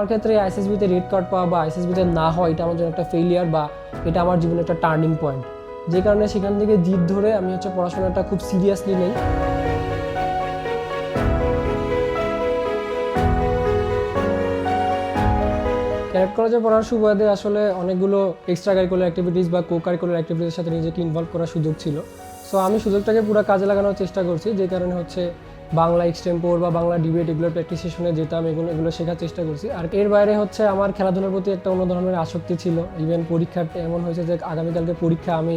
আমার ক্ষেত্রে আইসিএসবিতে red card পাওয়া বা আইসিএসবিতে না হওয়া, এটা আমার জন্য একটা ফেলিয়ার বা এটা আমার জীবনে একটা টার্নিং পয়েন্ট যে কারণে সেখান থেকে জিদ ধরে আমি হচ্ছে পড়াশোনাটা খুব সিরিয়াসলি নেই। ক্যারেক্ট কলেজে পড়ার সুবাদে আসলে অনেকগুলো এক্সট্রা কারিকুলার অ্যাক্টিভিটিস বা কো কারিকুলার অ্যাক্টিভিটিসের সাথে নিজেকে ইনভলভ করার সুযোগ ছিল। সো আমি সুযোগটাকে পুরো কাজে লাগানোর চেষ্টা করছি, যে কারণে হচ্ছে বাংলা এক্সটেম্পোর বা বাংলা ডিবেট এগুলো প্র্যাকটিস সেশনে যেতাম, এগুলো এগুলো শেখার চেষ্টা করছি। আর এর বাইরে হচ্ছে আমার খেলাধুলার প্রতি একটা অন্য ধরনের আসক্তি ছিল। ইভেন পরীক্ষার এমন হয়েছে যে আগামীকালকে পরীক্ষা আমি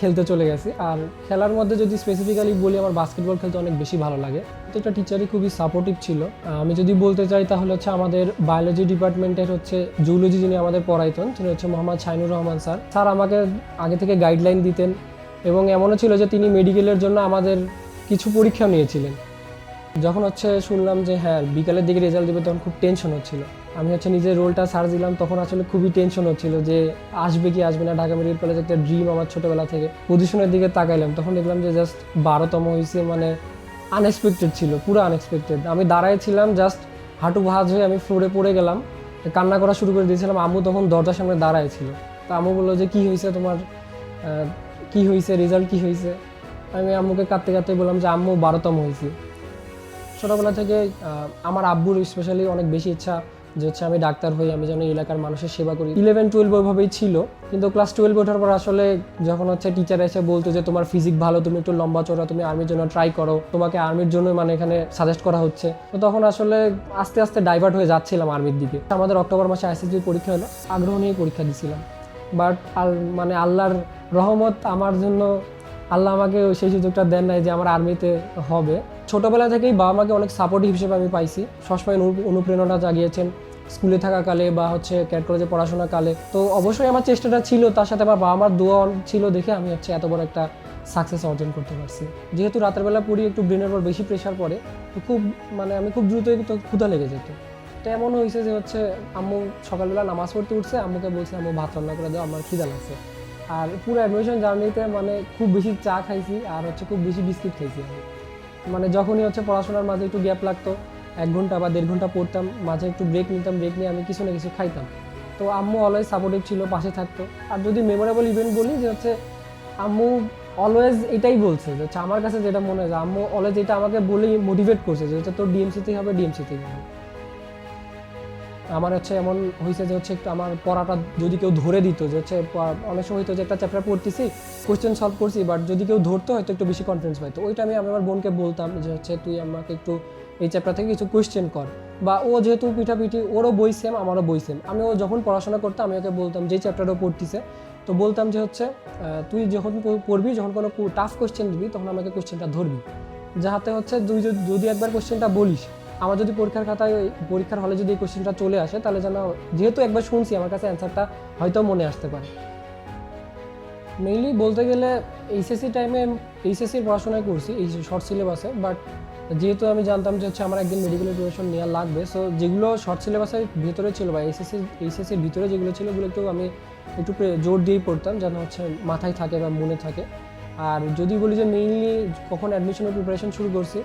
খেলতে চলে গেছি। আর খেলার মধ্যে যদি স্পেসিফিক্যালি বলি, আমার বাস্কেটবল খেলতে অনেক বেশি ভালো লাগে। তো একটা টিচারই খুবই সাপোর্টিভ ছিল। আমি যদি বলতে চাই তাহলে হচ্ছে আমাদের বায়োলজি ডিপার্টমেন্টের হচ্ছে জুলজি যিনি আমাদের পড়াইতেন, তিনি হচ্ছে মোহাম্মদ শাইনুর রহমান স্যার। স্যার আমাকে আগে থেকে গাইডলাইন দিতেন এবং এমনও ছিল যে তিনি মেডিকেলের জন্য আমাদের কিছু পরীক্ষা নিয়েছিলেন। যখন হচ্ছে শুনলাম যে হ্যাঁ বিকালের দিকে রেজাল্ট দেবে, তখন খুব টেনশন হচ্ছিল। আমি হচ্ছে নিজের রোলটা সার্চ দিলাম, তখন আসলে খুবই টেনশন হচ্ছিল যে আসবে কি আসবে না। ঢাকা মেডিকেল কলেজ একটা ড্রিম আমার ছোটোবেলা থেকে। পজিশনের দিকে তাকাইলাম, তখন দেখলাম যে জাস্ট বারোতম হয়েছে মানে আনএক্সপেক্টেড ছিল, পুরো আনএক্সপেক্টেড আমি দাঁড়ায় ছিলাম জাস্ট হাঁটু ভাঁজ হয়ে আমি ফ্লোরে পড়ে গেলাম। কান্না করা শুরু করে দিয়েছিলাম, আম্মু তখন দরজার সামনে দাঁড়ায় ছিল। তো আম্মু বলল যে, কি হয়েছে তোমার? কি হয়েছে রেজাল্ট কি হয়েছে আমি আম্মুকে কাঁদতে কাঁদতে বললাম যে, আম্মু বারোতম হয়েছি ছোটোবেলা থেকে আমার আব্বুর স্পেশালি অনেক বেশি ইচ্ছা যে হচ্ছে আমি ডাক্তার হই, আমি যেন এলাকার মানুষের সেবা করি। ইলেভেন টুয়েলভ ওইভাবেই ছিল, কিন্তু ক্লাস টুয়েলভ ওঠার পর আসলে যখন হচ্ছে টিচার এসে বলতো যে তোমার ফিজিক ভালো, তুমি একটু লম্বা চড়া, তুমি আর্মির জন্য ট্রাই করো, তোমাকে আর্মির জন্য মানে এখানে সাজেস্ট করা হচ্ছে। তো তখন আসলে আস্তে আস্তে ডাইভার্ট হয়ে যাচ্ছিলাম আর্মির দিকে। আমাদের অক্টোবর মাসে আইসিসির পরীক্ষা হলো, আগ্রহ নিয়ে পরীক্ষা দিছিলাম। বাট আর মানে আল্লাহর রহমত আমার জন্য, আল্লাহ আমাকে সেই সুযোগটা দেন নাই যে আমার আর্মিতে হবে। ছোটবেলা থেকেই বাবা মাকে অনেক সাপোর্টিভ হিসেবে আমি পাইছি। সবসময় অনুপ্রেরণা জাগিয়েছেন স্কুলে থাকাকালে বা হচ্ছে ক্যাট কলেজে পড়াশোনা কালে। তো অবশ্যই আমার চেষ্টাটা ছিল, তার সাথে আমার বাবা মার দোয়া ছিল দেখে আমি হচ্ছে এত বড় একটা সাকসেস অর্জন করতে পারছি। যেহেতু রাতের বেলা পড়ি একটু ব্রেনের পর বেশি প্রেশার পড়ে, তো খুব মানে আমি খুব দ্রুতই তো ক্ষুধা লেগে যেত। তো এমন হয়েছে যে হচ্ছে আম্মু সকালবেলা নামাজ পড়তে উঠছে, আম্মুকে বলছে, আম্মু, ভাত রান্না করে দাও, আমার খিদা লাগছে। আর পুরো অ্যাডমিশন জার্নিতে মানে খুব বেশি চা খাইছি আর হচ্ছে খুব বেশি বিস্কিট খাইছি আমি। মানে যখনই হচ্ছে পড়াশোনার মাঝে একটু গ্যাপ লাগতো, এক ঘণ্টা বা দেড় ঘণ্টা পড়তাম, মাঝে একটু ব্রেক নিতাম ব্রেক নিয়ে আমি কিছু না কিছু খাইতাম। তো আম্মু অলওয়েজ সাপোর্টিভ ছিল, পাশে থাকতো। আর যদি মেমোরেবল ইভেন্ট বলি যে হচ্ছে আম্মু অলওয়েজ এটাই বলছে যে হচ্ছে আমার কাছে যেটা মনে হয় আম্মু অলওয়েজ এটা আমাকে বলেই মোটিভেট করছে যে হচ্ছে তোর ডিএমসিতেই হবে ডিএমসিতেই হবে। আমার হচ্ছে এমন হয়েছে যে হচ্ছে একটু আমার পড়াটা যদি কেউ ধরে দিত, যে হচ্ছে অনেক সময় হয়তো যে একটা চ্যাপ্টার পড়তেছি কোশ্চেন সলভ করছি বাট যদি কেউ ধরতো হয়তো একটু বেশি কনফিডেন্স পাইতো। ওইটা আমি আমি আমার বোনকে বলতাম যে হচ্ছে তুই আমাকে একটু এই চ্যাপ্টার থেকে কিছু কোয়েশ্চেন কর। বা ও যেহেতু পিঠাপিঠি, ওরও বই সেম আমারও বই সেম আমি ও যখন পড়াশোনা করতাম, আমি ওকে বলতাম যে চ্যাপ্টারও পড়তিছে। তো বলতাম যে হচ্ছে তুই যখন পড়বি, যখন কোনো টাফ কোশ্চেন দিবি, তখন আমাকে কোশ্চেনটা ধরবি। যাহাতে হচ্ছে তুই যদি- একবার কোশ্চেনটা বলিস আমার যদি পরীক্ষার খাতায় ওই পরীক্ষার হলে যদি এই কোশ্চেনটা চলে আসে, তাহলে যেন যেহেতু একবার শুনছি, আমার কাছে অ্যান্সারটা হয়তো মনে আসতে পারে। মেইনলি বলতে গেলে এইচএসসি টাইমে এইচএসসির পড়াশোনায় করছি, এই শর্ট সিলেবাসে বাট যেহেতু আমি জানতাম যে হচ্ছে আমার একদিন মেডিকেল এডুকেশন নেওয়া লাগবে সো যেগুলো শর্ট সিলেবাসের ভিতরে ছিল বা এইচএসসি এইচএসসির ভিতরে যেগুলো ছিল, ওগুলো একটু আমি একটু জোর দিয়েই পড়তাম, যেন হচ্ছে মাথায় থাকে বা মনে থাকে। আর যদি বলি যে মেইনলি কখন অ্যাডমিশনের প্রিপারেশন শুরু করছি,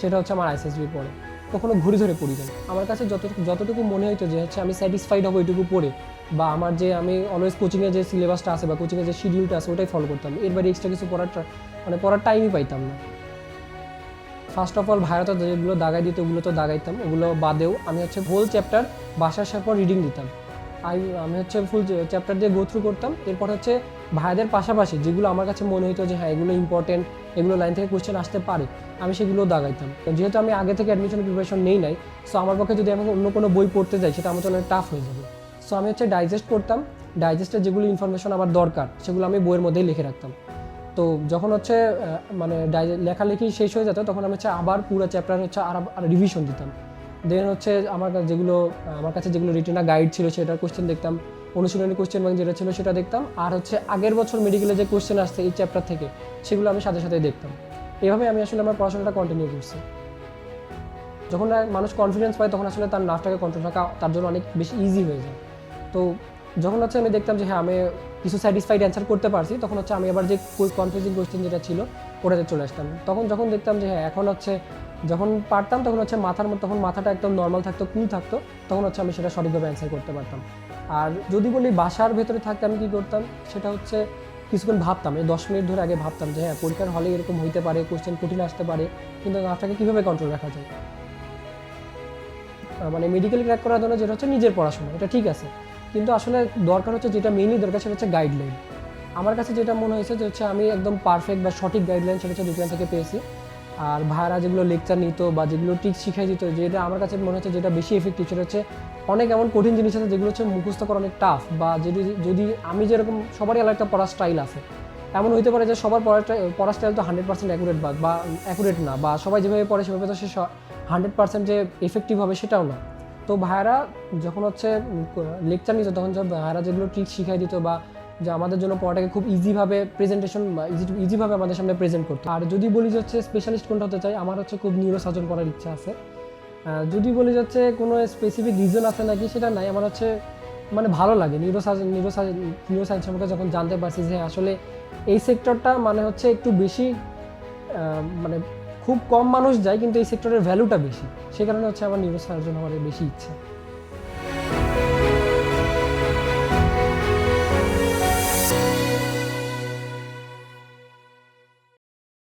সেটা হচ্ছে আমার আইসিএসবি পড়ে কখনো ঘুরে ধরে পড়ি না আমার কাছে যত যতটুকু মনে হইতো যে হচ্ছে আমি স্যাটিসফাইড হব এটুকু পড়ে, বা আমার যে আমি অলওয়েজ কোচিংয়ে যে সিলেবাসটা আছে বা কোচিংয়ে যে শিডিউলটা আছে, ওটাই ফলো করতাম। এর বাইরে এক্সট্রা কিছু পড়ার মানে পড়ার টাইমই পাইতাম না। ফার্স্ট অফ অল ভাইরাতে যেগুলো দাগাই দিত, ওগুলো তো দাগাইতাম। ওগুলো বাদেও আমি হচ্ছে হোল চ্যাপ্টার বাসার আসার পর রিডিং দিতাম। আমি আমি হচ্ছে ফুল চ্যাপ্টার দিয়ে গো থ্রু করতাম। এরপর হচ্ছে ভাইদের পাশাপাশি যেগুলো আমার কাছে মনে হতো যে হ্যাঁ এগুলো ইম্পর্টেন্ট এগুলো লাইন থেকে কোশ্চেন আসতে পারে আমি সেগুলো দাগাইতাম। যেহেতু আমি আগে থেকে অ্যাডমিশন প্রিপারেশন নেই নাই সো আমার পক্ষে যদি আমি অন্য কোনো বই পড়তে যাই, সেটা আমার জন্য টাফ হয়ে যাবে। সো আমি হচ্ছে ডাইজেস্ট করতাম ডাইজেস্টের যেগুলো ইনফরমেশন আমার দরকার, সেগুলো আমি বইয়ের মধ্যেই লিখে রাখতাম। তো যখন হচ্ছে মানে লেখালেখি শেষ হয়ে যেত, তখন আমি হচ্ছে আবার পুরো চ্যাপ্টার হচ্ছে আর রিভিশন দিতাম। দেন হচ্ছে আমার কাছে যেগুলো, আমার কাছে যেগুলো রিটেনা গাইড ছিল, সেটার কোশ্চেন দেখতাম, অনুশীলনী কোশ্চেন ব্যাংক যেটা ছিল, সেটা দেখতাম। আর হচ্ছে আগের বছর মেডিকেলে যে কোশ্চেন আসছে, এই চ্যাপ্টার থেকে, সেগুলো আমি সাথে সাথে দেখতাম। এভাবে আমি আসলে আমার পড়াশোনাটা কন্টিনিউ করছি। যখন মানুষ কনফিডেন্স পায়, তখন আসলে তার নার্ভটাকে কন্ট্রোল রাখা তার জন্য অনেক বেশি ইজি হয়ে যায়। তো যখন হচ্ছে আমি দেখতাম যে হ্যাঁ আমি কিছু স্যাটিসফাইড অ্যান্সার করতে পারছি, তখন হচ্ছে আমি আবার যে কনফিউজিং কোয়েশ্চেন যেটা ছিল, ওটাতে চলে আসতাম। তখন যখন দেখতাম যে হ্যাঁ এখন হচ্ছে যখন পারতাম, তখন হচ্ছে মাথার তখন মাথাটা একদম নর্মাল থাকতো কুল থাকতো, তখন হচ্ছে আমি সেটা সঠিকভাবে অ্যান্সার করতে পারতাম। আর যদি বলি বাসার ভেতরে থাকতে আমি কী করতাম, সেটা হচ্ছে কিছুক্ষণ ভাবতাম, এই দশ মিনিট ধরে আগে ভাবতাম যে হ্যাঁ পরীক্ষার হলে এরকম হইতে পারে কোশ্চেন কঠিন আসতে পারে, কিন্তু আপনাকে কীভাবে কন্ট্রোল রাখা যায়? মানে মেডিকেল ক্র্যাক করার জন্য যেটা হচ্ছে নিজের পড়াশোনা, এটা ঠিক আছে। কিন্তু আসলে দরকার হচ্ছে যেটা মেইনলি দরকার সেটা হচ্ছে গাইডলাইন আমার কাছে যেটা মনে হয়েছে যে হচ্ছে আমি একদম পারফেক্ট বা সঠিক গাইডলাইন সেটা হচ্ছে দোকান থেকে পেয়েছি। আর ভাইয়ারা যেগুলো লেকচার নিত বা যেগুলো ট্রিক্স শিখাই দিত, যেটা আমার কাছে মনে হচ্ছে যেটা বেশি এফেক্টিভ সেটা হচ্ছে অনেক এমন কঠিন জিনিস আছে যেগুলো হচ্ছে মুখস্থ করা অনেক টাফ বা যদি যদি আমি যেরকম সবারই আলাদা একটা পড়ার স্টাইল আছে। এমন হইতে পারে যে সবার পড়ার পড়ার স্টাইল তো হান্ড্রেড পার্সেন্ট অ্যাকুরেট বা অ্যাকুরেট না বা সবাই যেভাবে পড়ে সেভাবে তো সে হান্ড্রেড পার্সেন্ট যে এফেক্টিভ হবে সেটাও না। তো ভাইয়ারা যখন হচ্ছে লেকচার নিত তখন যে ভাইয়ারা যেগুলো ট্রিক শিখাই দিত বা যে আমাদের জন্য পড়াটাকে খুব ইজিভাবে প্রেজেন্টেশন ইজি ইজিভাবে আমাদের সামনে প্রেজেন্ট করতো। আর যদি বলি যে হচ্ছে স্পেশালিস্ট কোনটা হতে চাই, আমার হচ্ছে খুব নিউরো সার্জন করার ইচ্ছা আছে। যদি বলি যে হচ্ছে কোনো স্পেসিফিক রিজন আছে নাকি, সেটা নাই। আমার হচ্ছে মানে ভালো লাগে neuro surgeon neuro surgeon neuro science সম্পর্কে যখন জানতে পারছি যে আসলে এই সেক্টরটা মানে হচ্ছে একটু বেশি মানে খুব কম মানুষ যায়, কিন্তু এই সেক্টরের ভ্যালুটা বেশি। সে কারণে হচ্ছে আমার নিউরো সার্জন হওয়ার বেশি ইচ্ছা।